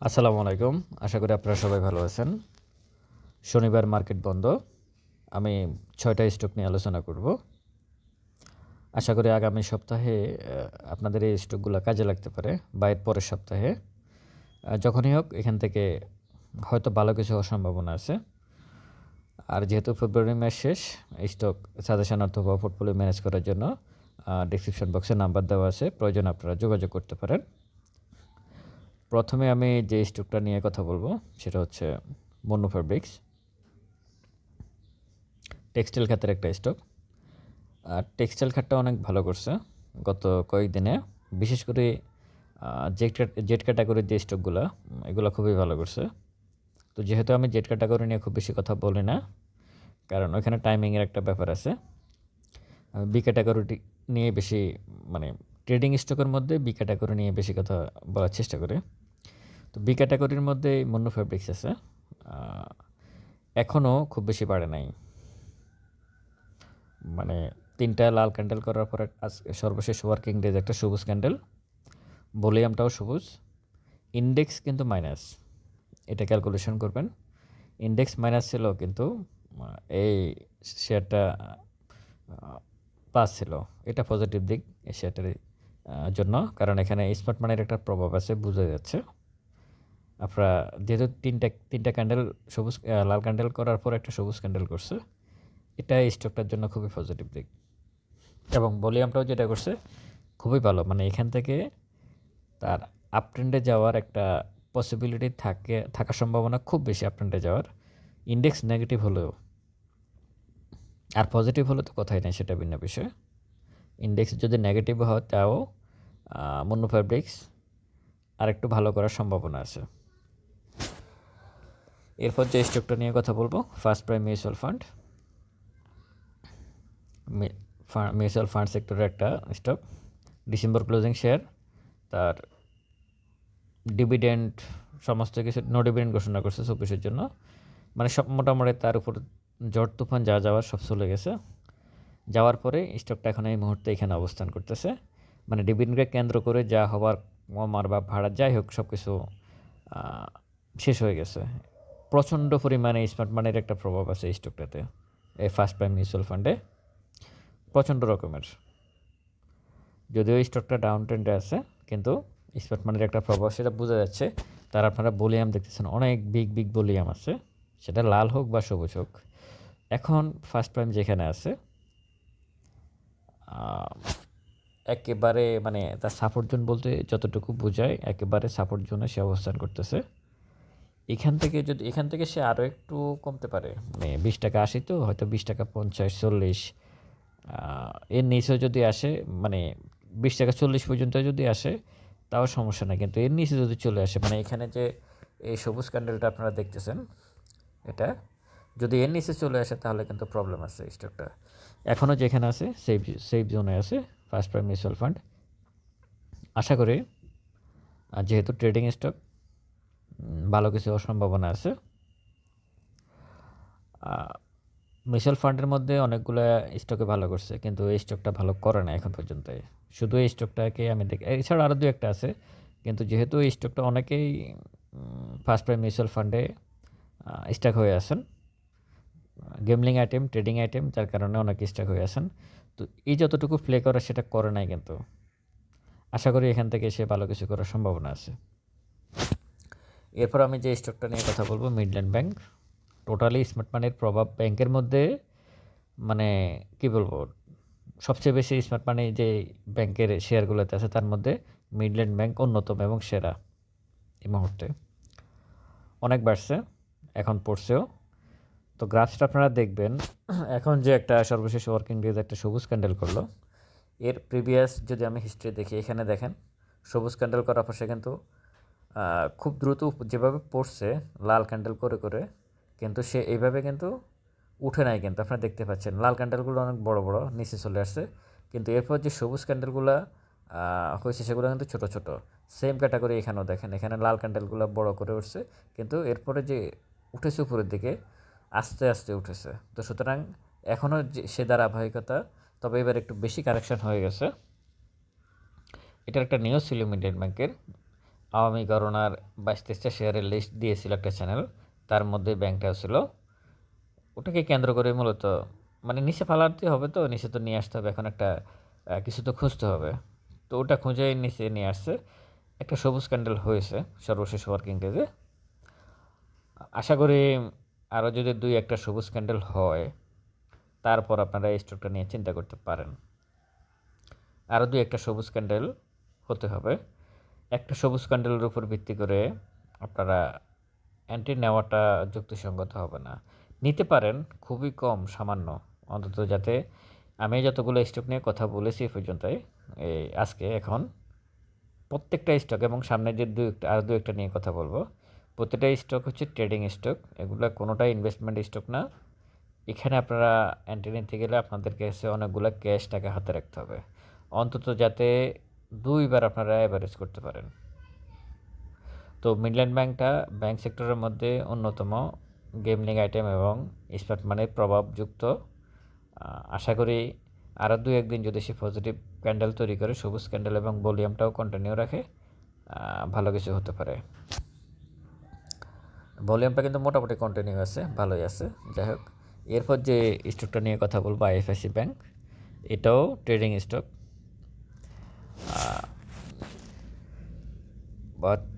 আসসালামু আলাইকুম। আশা করি আপনারা সবাই ভালো আছেন। শনিবার মার্কেট বন্ধ। আমি ছয়টা স্টক নিয়ে আলোচনা করব। আশা করি আগামী সপ্তাহে আপনাদের এই স্টকগুলো কাজে লাগতে পারে বা এর পরের সপ্তাহে। যখনই হোক, এখান থেকে হয়তো ভালো কিছু সম্ভাবনা আছে। আর যেহেতু ফেব্রুয়ারি মাস শেষ স্টক সাজেশন অথবা পোর্টফোলিও ম্যানেজ করার জন্য ডিসক্রিপশন বক্সে নাম্বার দেওয়া আছে। প্রয়োজন আপনারা যোগাযোগ করতে পারেন। প্রথমে আমি যে স্টকটা নিয়ে কথা বলব, সেটা হচ্ছে মন্নু ফেব্রিক্স টেক্সটাইল খাতের একটা স্টক আর টেক্সটাইল খাতটা অনেক ভালো করছে গত কয়েকদিনে। বিশেষ করে জেট জেট ক্যাটাগরির যে স্টকগুলো এগুলো খুবই ভালো করছে। তো যেহেতু আমি জেট ক্যাটাগরি নিয়ে খুব বেশি কথা বলি না, কারণ ওইখানে টাইমিংয়ের একটা ব্যাপার আছে। আমি বি ক্যাটাগরিটি নিয়ে বেশি মানে ট্রেডিং স্টকের মধ্যে বি ক্যাটাগরি নিয়ে বেশি কথা বলার চেষ্টা করি। তো বি ক্যাটাগরির মধ্যে মন্নু ফ্যাব্রিক্স আছে। এখনও খুব বেশি বাড়ে নাই। মানে তিনটা লাল ক্যান্ডেল করার পরে আজ সর্বশেষ ওয়ার্কিং ডেজ একটা সবুজ ক্যান্ডেল ভলিউমটাও সবুজ। ইন্ডেক্স কিন্তু মাইনাস এটা ক্যালকুলেশন করবেন। ইন্ডেক্স মাইনাস ছিল কিন্তু এই শেয়ারটা প্লাস ছিল। এটা পজিটিভ দিক এই শেয়ারটার জন্য। কারণ এখানে স্মার্ট মানির একটা প্রভাব আছে, বোঝা যাচ্ছে। আপনারা যেহেতু তিনটা তিনটা ক্যান্ডেল সবুজ লাল ক্যান্ডেল করার পর একটা সবুজ ক্যান্ডেল করছে, এটা স্টকটার জন্য খুবই পজিটিভ দিক। এবং ভলিউমটাও যেটা করছে, খুবই ভালো। মানে এখান থেকে তার আপ ট্রেন্ডে যাওয়ার একটা পসিবিলিটি থাকে থাকার সম্ভাবনা খুব বেশি আপ ট্রেন্ডে যাওয়ার। ইন্ডেক্স নেগেটিভ হলেও, আর পজিটিভ হলে তো কথাই নেই, সেটা ভিন্ন বিষয়। ইন্ডেক্স যদি নেগেটিভ হয়, তাও মন্য ফ্যাব্রিক্স আর একটু ভালো করার সম্ভাবনা আছে। এরপর যে স্টকটা নিয়ে কথা বলব first prime mutual fund mutual fund সেক্টরের একটা স্টক ডিসেম্বর ক্লোজিং শেয়ার তার ডিভিডেন্ড সমস্ত কিছু নো ডিভিডেন্ড ঘোষণা করছে চব্বিশের জন্য। মানে সব মোটামুটি তার উপর ঝড় তুফান যা যাওয়ার সব চলে গেছে। যাওয়ার পরে স্টকটা এখন এই মুহূর্তে এখানে অবস্থান করতেছে। মানে ডিভিডেন্ডকে কেন্দ্র করে যা হবার কমার বা ভাড়া যাই হোক সব কিছু শেষ হয়ে গেছে। প্রচণ্ড পরিমাণে স্মার্ট মানির একটা প্রভাব আছে এই স্টকটাতে এই ফার্স্ট প্রাইম মিউচুয়াল ফান্ডে প্রচণ্ড রকমের। যদিও এই স্টকটা ডাউন ট্রেন্ডে আছে, কিন্তু স্মার্ট মানির একটা প্রভাব, সেটা বোঝা যাচ্ছে। তার আপনারা বলিয়াম দেখতেছেন, অনেক বিগ বিগ বলিয়াম আছে। সেটা লাল হোক বা সবুজ হোক। এখন ফার্স্ট প্রাইম যেখানে আছে একেবারে মানে তার সাপোর্ট জোন বলতে যতটুকু বোঝায়, একেবারে সাপোর্ট জোনে সে অবস্থান করতেছে। এখান থেকে যদি, এখান থেকে সে আরও একটু কমতে পারে। মানে বিশ টাকা আসি তো, হয়তো বিশ টাকা পঞ্চাশ, চল্লিশ এর নিচেও যদি আসে মানে বিশ টাকা চল্লিশ পর্যন্ত যদি আসে, তাও সমস্যা নেই। কিন্তু এর নিচে যদি চলে আসে মানে এখানে যে এই সবুজ ক্যান্ডেলটা আপনারা দেখতেছেন, এটা, যদি এর নিচে চলে আসে, তাহলে কিন্তু প্রবলেম আছে স্টকটা এখনও যেখানে আছে সেফ সেফ জোনে আছে ফার্স্ট প্রাইম মিউচুয়াল ফান্ড আশা করি যেহেতু ট্রেডিং স্টক ভালো কিছু সম্ভাবনা আছে। মিউচুয়াল ফান্ডের মধ্যে অনেকগুলো স্টকে ভালো করছে, কিন্তু এই স্টকটা ভালো করে না এখন পর্যন্ত। শুধু এই স্টকটাকে আমি দেখি, এছাড়া আরও দু একটা আছে, কিন্তু যেহেতু এই স্টকটা অনেকেই ফার্স্ট প্রাইম মিউচুয়াল ফান্ডে স্টক হয়ে আছেন। গেমলিং আইটেম ট্রেডিং আইটেম যার কারণে অনেক স্টক হয়ে আছেন। তো এই যতটুকু প্লে করে সেটা করে নাই কিন্তু। আশা করি এখান থেকে সে ভালো কিছু করার সম্ভাবনা আছে। এরপর আমি যে স্টকটা নিয়ে কথা বলব মিডল্যান্ড ব্যাংক টোটালি স্মার্ট মানির প্রভাব ব্যাংকের মধ্যে মানে কি বলব, সবচেয়ে বেশি স্মার্ট মানি যে ব্যাংকের শেয়ারগুলোতে আছে, তার মধ্যে মিডল্যান্ড ব্যাংক অন্যতম এবং সেরা এই মুহূর্তে। অনেক বাড়ছে, এখন পড়ছেও। তো গ্রাফসটা আপনারা দেখবেন, এখন যে একটা সর্বশেষ ওয়ার্কিং ডেজ একটা সবুজ ক্যান্ডেল করল। এর প্রিভিয়াস যদি আমি হিস্ট্রি দেখি, এখানে দেখেন, সবুজ ক্যান্ডেল করার পর সে কিন্তু খুব দ্রুত যেভাবে পড়ছে, লাল ক্যান্ডেল করে করে, কিন্তু সে এইভাবে কিন্তু উঠে নাই কিন্তু। আপনারা দেখতে পাচ্ছেন, লাল ক্যান্ডেলগুলো অনেক বড় বড়, নিচে চলে আসছে। কিন্তু এরপর যে সবুজ ক্যান্ডেলগুলো হয়েছে, সেগুলো কিন্তু ছোট ছোট। সেম ক্যাটাগরি এখানেও দেখেন, এখানে লাল ক্যান্ডেলগুলো বড় করে উঠছে, কিন্তু এরপরে যে উঠেছে উপরের দিকে, আস্তে আস্তে উঠেছে। তো সুতরাং এখনও যে সে ধারাবাহিকতা, তবে এবার একটু বেশি কারেকশন হয়ে গেছে। এটার একটা নিউজ ছিল মিডিয়ান ব্যাংকের। আওয়ামী করোনার বাইশ তেইশটা শেয়ারের লিস্ট দিয়েছিল একটা চ্যানেল তার মধ্যে ব্যাংকটাও ছিল। ওটাকে কেন্দ্র করে মূলত মানে নিচে ফালাতে হবে তো, নিচে তো নিয়ে আসতে হবে, এখন একটা কিছু তো খুঁজতে হবে। তো ওটা খুঁজে নিচে নিয়ে আসছে। একটা সবুজ ক্যান্ডেল হয়েছে, সর্বশেষ ওয়ার্কিং ডেজে আশা করি আরও যদি দুই একটা সবুজ ক্যান্ডেল হয়, তারপর আপনারা এই স্টকটা নিয়ে চিন্তা করতে পারেন। আরও দুই একটা সবুজ ক্যান্ডেল হতে হবে। একটা সবুজ ক্যান্ডেলের উপর ভিত্তি করে আপনারা অ্যান্টি নেওয়াটা যুক্তিসঙ্গত হবে না। নিতে পারেন, খুবই কম, সামান্য। অন্তত যাতে আমি যতগুলো স্টক নিয়ে কথা বলেছি এ পর্যন্তই এই আজকে, এখন প্রত্যেকটা স্টক এবং সামনে যে দু একটা আর দু একটা নিয়ে কথা বলব, প্রতিটা স্টক হচ্ছে ট্রেডিং স্টক, এগুলো কোনোটাই ইনভেস্টমেন্ট স্টক না। এখানে আপনারা অ্যান্টি নিতে গেলে আপনাদের কাছে অনেকগুলো ক্যাশ টাকা হাতে রাখতে হবে। অন্তত যাতে দুইবার আপনারা অ্যাভারেজ করতে পারেন। তো মিডল্যান্ড ব্যাংকটা ব্যাংক সেক্টরের মধ্যে অন্যতম গেমলিং আইটেম এবং স্মার্ট মানির প্রভাবযুক্ত। আশা করি আরও দু একদিন যদি সে পজিটিভ ক্যান্ডেল তৈরি করে, সবুজ ক্যান্ডেল এবং ভলিউমটাও কন্টিনিউ রাখে ভালো কিছু হতে পারে। ভলিউমটা কিন্তু মোটামুটি কন্টিনিউ আছে, ভালোই আছে। যাই হোক, এরপর যে স্টকটা নিয়ে কথা বলব আইএফআইসি ব্যাংক এটাও ট্রেডিং স্টক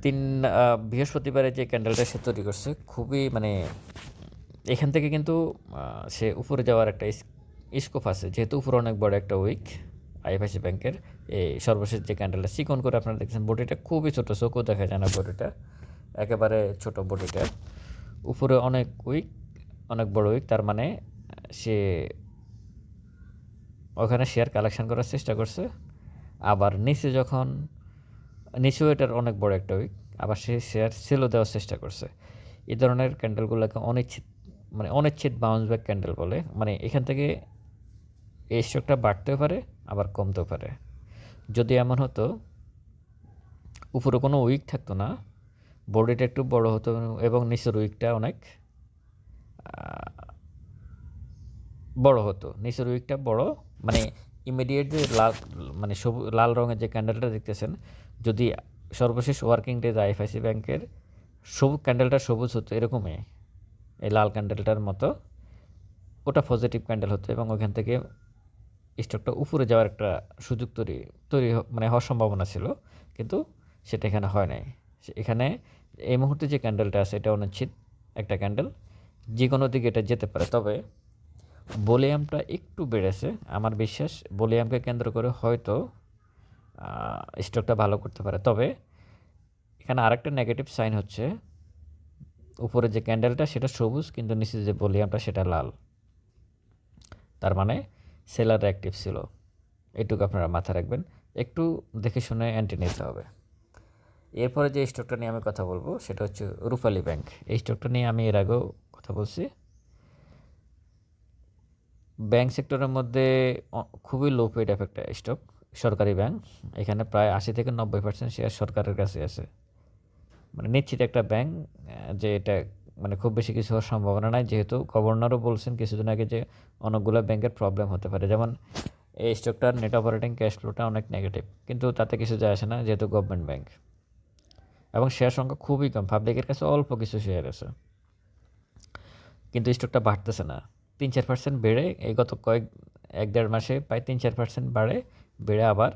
তিন বৃহস্পতিবারে যে ক্যান্ডেলটা সে তৈরি করছে, খুবই মানে এখান থেকে কিন্তু সে উপরে যাওয়ার একটা স্কোপ আছে। যেহেতু উপরে অনেক বড় একটা উইক আইএফআইসি ব্যাংকের এই সর্বশেষ যে ক্যান্ডেলটা, চিকন করে আপনারা দেখছেন, বডিটা খুবই ছোটো, চোখও দেখা যায় না বডিটা, একেবারে ছোট বডিটা। উপরে অনেক উইক, অনেক বড় উইক, তার মানে সে ওখানে শেয়ার কালেকশন করার চেষ্টা করছে। আবার নিচে যখন নিচেও এটার অনেক বড় একটা উইক আবার সে শেয়ার সেলও দেওয়ার চেষ্টা করছে। এই ধরনের ক্যান্ডেলগুলোকে অনিচ্ছিত মানে অনিচ্ছিত বাউন্স ব্যাক ক্যান্ডেল বলে মানে এখান থেকে এই স্টকটা বাড়তেও পারে, আবার কমতেও পারে। যদি এমন হতো, উপরে কোনো উইক থাকতো না বডিটা একটু বড় হতো এবং নিচের উইকটা অনেক বড় হতো। নিচের উইকটা বড় মানে ইমিডিয়েট যে লাল মানে সবু, লাল রঙের যে ক্যান্ডেলটা দেখতেছেন যদি সর্বশেষ ওয়ার্কিং ডেজ আইএফআইসি ব্যাংকের সবুজ ক্যান্ডেলটা সবুজ হতো, এরকমই। এই লাল ক্যান্ডেলটার মতো। ওটা পজিটিভ ক্যান্ডেল হতো এবং ওখান থেকে স্টকটা উপরে যাওয়ার একটা সুযোগ তৈরি তৈরি মানে হওয়ার সম্ভাবনা ছিল। কিন্তু সেটা এখানে হয় নাই। এখানে এই মুহূর্তে যে ক্যান্ডেলটা আছে, এটা অনিশ্চিত একটা ক্যান্ডেল যে কোনো দিকে এটা যেতে পারে। তবে ভলিউমটা একটু বেড়েছে। আমার বিশ্বাস ভলিউমকে কেন্দ্র করে হয়তো স্টকটা ভালো করতে পারে। তবে এখানে আরেকটা নেগেটিভ সাইন হচ্ছে, উপরে যে ক্যান্ডেলটা সেটা সবুজ, কিন্তু নিচে যে ভলিউমটা সেটা লাল। তার মানে সেলার অ্যাক্টিভ ছিল। এটুকু আপনারা মাথায় রাখবেন। একটু দেখে শুনে অ্যান্টি নিতে হবে। এরপরে যে স্টকটা নিয়ে আমি কথা বলব, সেটা হচ্ছে রূপালী ব্যাংক এই স্টকটা নিয়ে আমি এর আগেও কথা বলছি। ব্যাংক সেক্টরের মধ্যে খুবই লো পেড এফেক্ট স্টক সরকারি ব্যাংক, এখানে প্রায় আশি থেকে নব্বই পার্সেন্ট শেয়ার সরকারের কাছে আছে। মানে নিশ্চিত একটা ব্যাংক যে এটা মানে খুব বেশি কিছু হওয়ার সম্ভাবনা নাই। যেহেতু গভর্নরও বলছেন কিছুদিন আগে যে অনেকগুলো ব্যাংকের প্রবলেম হতে পারে। যেমন এই স্টকটার নেট অপারেটিং ক্যাশ ফ্লোটা অনেক নেগেটিভ কিন্তু তাতে কিছু যায় আসে না, যেহেতু গভর্নমেন্ট ব্যাংক এবং শেয়ার সংখ্যা খুবই কম পাবলিকের কাছে অল্প কিছু শেয়ার আছে। কিন্তু স্টকটা বাড়তেছে না। তিন চার পার্সেন্ট বেড়ে এই গত কয়েক, এক দেড় মাসে প্রায় তিন চার পার্সেন্ট বাড়ে। বেড়ে আবার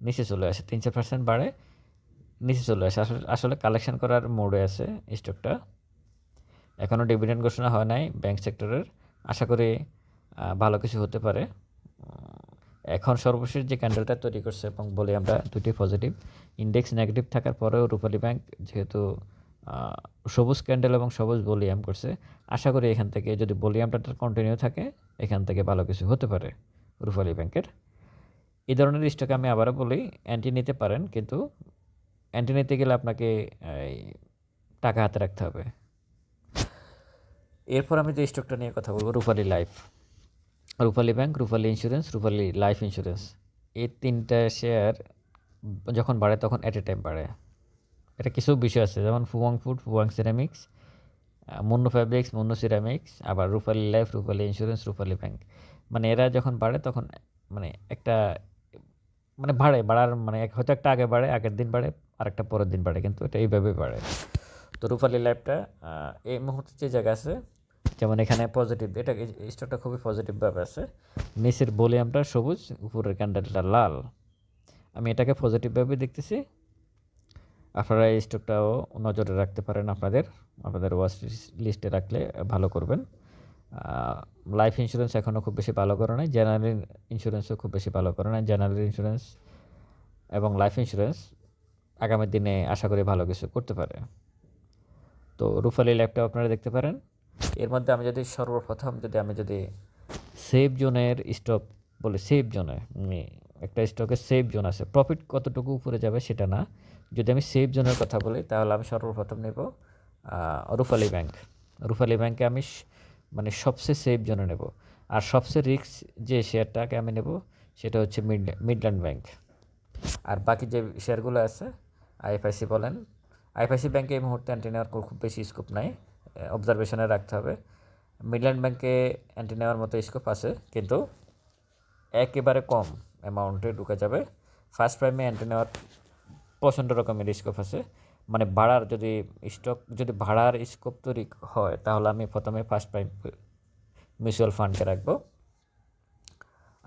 নিচে চলে আসে, তিন চার পার্সেন্ট বাড়ে নিচে চলে আসে। আসলে আসলে কালেকশন করার মোড়ে আছে স্টকটা এখনও ডিভিডেন্ড ঘোষণা হয় নাই ব্যাংক সেক্টরের আশা করি ভালো কিছু হতে পারে। এখন সর্বশেষ যে ক্যান্ডেলটা তৈরি করছে এবং বলি আমরা দুটি পজিটিভ ইন্ডেক্স নেগেটিভ থাকার পরেও রূপালী ব্যাংক যেহেতু সবুজ ক্যান্ডেল এবং সবুজ বলিয়াম করছে, আশা করি এখান থেকে যদি ভলিউমটা কন্টিনিউ থাকে, এখান থেকে ভালো কিছু হতে পারে রূপালী ব্যাংকের এই ধরনের স্টকে আমি আবারও বলি অ্যান্টি নিতে পারেন, কিন্তু অ্যান্টি নিতে গেলে আপনাকে টাকা হাতে রাখতে হবে। এরপর আমি যে স্টকটা নিয়ে কথা বলব Rupali life Rupali bank Rupali insurance Rupali life insurance এই তিনটা শেয়ার যখন বাড়ে, তখন অ্যাট এ টাইম বাড়ে। এটা কিছু বিষয় আছে, যেমন Fuwang food Fuwang ceramics Monno fabrics Monno ceramics আবার Rupali life Rupali insurance Rupali bank মানে এরা যখন বাড়ে, তখন মানে একটা মানে বাড়ে, বাড়ার মানে হয়তো একটা আগে বাড়ে, আগের দিন বাড়ে আর একটা পরের দিন বাড়ে, কিন্তু এটা এইভাবে বাড়ে। তো রূপালী লাইফটা এই মুহূর্তে যে জায়গা আছে, যেমন এখানে পজিটিভ এটা স্টকটা খুবই পজিটিভভাবে আছে। নিচের ভলিউমটা সবুজ, উপরের ক্যান্ডেলটা লাল। আমি এটাকে পজিটিভভাবে দেখতেছি। আপনারা এই স্টকটাও নজরে রাখতে পারেন আপনাদের আপনাদের ওয়াচ লিস্টে রাখলে ভালো করবেন। লাইফ ইন্স্যুরেন্স এখনও খুব বেশি ভালো করে নাই জেনারেল ইন্স্যুরেন্সও খুব বেশি ভালো করে নাই। জেনারেল ইন্স্যুরেন্স এবং লাইফ ইন্স্যুরেন্স আগামী দিনে আশা করি ভালো কিছু করতে পারে। তো রুফালি ল্যাপটপ আপনারা দেখতে পারেন। এর মধ্যে আমি যদি সর্বপ্রথম যদি আমি যদি সেফ জোনের স্টক বলে সেফ জোনে একটা স্টকে সেফ জোন আছে। প্রফিট কতটুকু উপরে যাবে সেটা না। যদি আমি সেফ জোনের কথা বলি, তাহলে আমি সর্বপ্রথম নেব রুফালি ব্যাংক রুফালি ব্যাংকে আমি মানে সবচেয়ে সেফ জোনে নেব। আর সবচেয়ে রিস্ক যে শেয়ারটাকে আমি নেব, সেটা হচ্ছে মিড মিডল্যান্ড ব্যাংক আর বাকি যে শেয়ারগুলো আছে আইএফআইসি বলেন আইএফআইসি ব্যাংকে এই মুহূর্তে অ্যান্টি নেওয়ার খুব বেশি স্কোপ নাই অবজারভেশনে রাখতে হবে। মিডল্যান্ড ব্যাংকে অ্যান্টি নেওয়ার মতো স্কোপ আছে, কিন্তু একেবারে কম অ্যামাউন্টে ঢুকে যাবে। ফার্স্ট প্রাইমে অ্যান্টি নেওয়ার প্রচণ্ড রকমের স্কোপ আছে। মানে ভাড়ার যদি স্টক যদি ভাড়ার স্কোপ তৈরি হয়, তাহলে আমি প্রথমে ফার্স্ট প্রাইম মিউচুয়াল ফান্ডকে রাখব।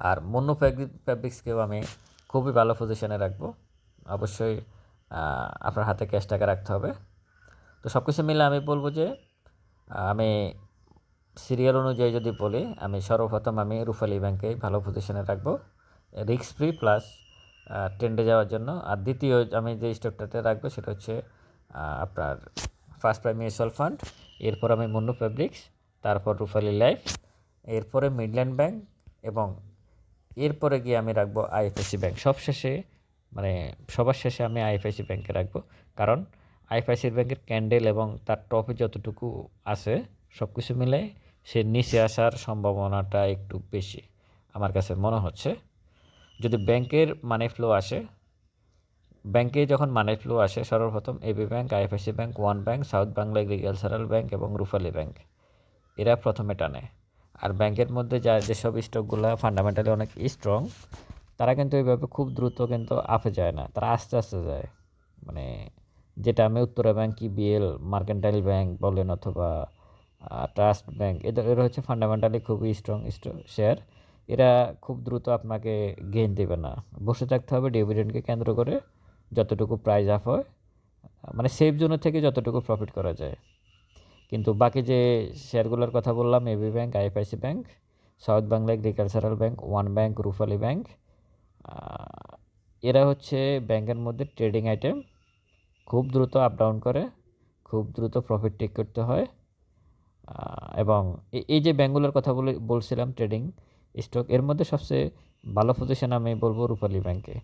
আর মন্য ফ্যাব্রিক্সকেও আমি খুবই ভালো পজিশনে রাখব। অবশ্যই আপনার হাতে ক্যাশ টাকা রাখতে হবে। তো সব কিছু মিলে আমি বলব যে, আমি সিরিয়াল অনুযায়ী যদি বলি, আমি সর্বপ্রথম আমি রুফালি ব্যাংকে ভালো পজিশনে রাখব। রিক্স ফ্রি প্লাস ট্রেন্ডে যাওয়ার জন্য। আর দ্বিতীয় আমি যে স্টকটাতে রাখব সেটা হচ্ছে আপনার ফার্স্ট প্রাইম মিউচুয়াল ফান্ড এরপর আমি মুন্নু ফেব্রিক্স তারপর রুফালি লাইফ এরপরে মিডল্যান্ড ব্যাংক এবং এরপরে গিয়ে আমি রাখব আইএফআইসি ব্যাংক সবশেষে মানে সবার শেষে আমি আইএফআইসি ব্যাংকে রাখব। কারণ আইএফআইসি ব্যাংকের ক্যান্ডেল এবং তার টপে যতটুকু আছে সব কিছু মিলে সে নিচে আসার সম্ভাবনাটা একটু বেশি, আমার কাছে মনে হচ্ছে। যদি ব্যাংকের মানি ফ্লো আসে, ব্যাংকে যখন মানি ফ্লো আসে, সর্বপ্রথম AB bank IFIC bank One bank South Bangla agricultural bank এবং রুফালি ব্যাংক এরা প্রথমে টানে। আর ব্যাংকের মধ্যে যা, যেসব স্টকগুলো ফান্ডামেন্টালি অনেক স্ট্রং তারা কিন্তু এইভাবে খুব দ্রুত কিন্তু আপে যায় না। তারা আস্তে আস্তে যায়। মানে যেটা আমি উত্তরা ব্যাংক কি বিএল মার্কেন্টাইল ব্যাংক বলেন অথবা ট্রাস্ট ব্যাংক এদের হচ্ছে ফান্ডামেন্টালি খুবই স্ট্রং শেয়ার এরা খুব দ্রুত আপনাকে গেইন দেবে না। বসে থাকতে হবে ডিভিডেন্ডকে কেন্দ্র করে যতটুকু প্রাইজ আপ হয় মানে সেফ জোনের থেকে যতটুকু প্রফিট করা যায়। কিন্তু বাকি যে শেয়ারগুলোর কথা বললাম AB bank IFIC bank South Bangla agricultural bank One bank Rupali bank এরা হচ্ছে ব্যাংকের মধ্যে ট্রেডিং আইটেম খুব দ্রুত আপ ডাউন করে, খুব দ্রুত প্রফিট টেক করতে হয়। এবং এই যে ব্যাঙ্কগুলোর কথা বলে, বলছিলাম ট্রেডিং স্টক, এর মধ্যে সবচেয়ে ভালো পজিশন আমি বলব রূপালী ব্যাংকে।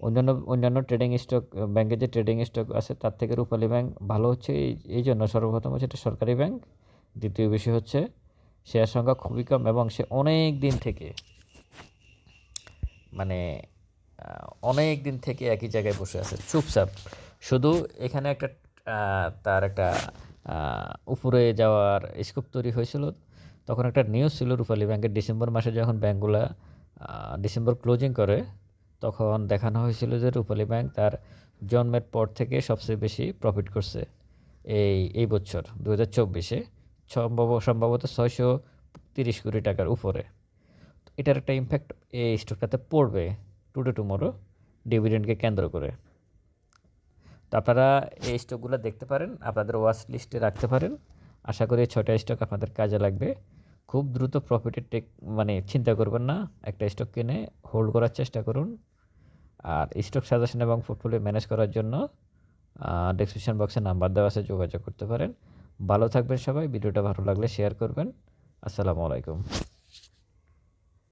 অন্যান্য অন্যান্য ট্রেডিং স্টক ব্যাংকে যে ট্রেডিং স্টক আছে, তার থেকে রূপালী ব্যাংক ভালো হচ্ছে এই এই জন্য সর্বপ্রথম হচ্ছে এটা সরকারি ব্যাংক, দ্বিতীয় বিষয় হচ্ছে শেয়ার সংখ্যা খুবই কম এবং সে অনেক দিন থেকে মানে অনেক দিন থেকে একই জায়গায় বসে আছে। চুপচাপ, শুধু এখানে একটা তার একটা উপরে যাওয়ার স্কোপ তৈরি হয়েছিল তখন একটা নিউজ ছিল রূপালী ব্যাংকের ডিসেম্বর মাসে যখন ব্যাঙ্কগুলা ডিসেম্বর ক্লোজিং করে, তখন দেখানো হয়েছিল যে রূপালী ব্যাংক তার জন্মের পর থেকে সবচেয়ে বেশি প্রফিট করছে এই এই বছর দু হাজার চব্বিশে। সম্ভব, সম্ভবত ছয়শো তিরিশ কোটি টাকার উপরে। এটার একটা ইম্প্যাক্ট এই স্টকটাতে পড়বে টুডে টুমোরো ডিভিডেন্ডকে কেন্দ্র করে। তো আপনারা এই স্টকগুলো দেখতে পারেন, আপনাদের ওয়াচ লিস্টে রাখতে পারেন। আশা করি ছটা স্টক আপনাদের কাজে লাগবে। খুব দ্রুত প্রফিটের টেক মানে চিন্তা করবেন না, একটা স্টক কিনে হোল্ড করার চেষ্টা করুন। আর স্টক সাজেশন এবং পোর্টফোলিও ম্যানেজ করার জন্য ডিসক্রিপশন বক্সে নাম্বার দেওয়া আছে, যোগাযোগ করতে পারেন। ভালো থাকবেন সবাই, ভিডিওটা ভালো লাগলে শেয়ার করবেন। আসসালামু আলাইকুম।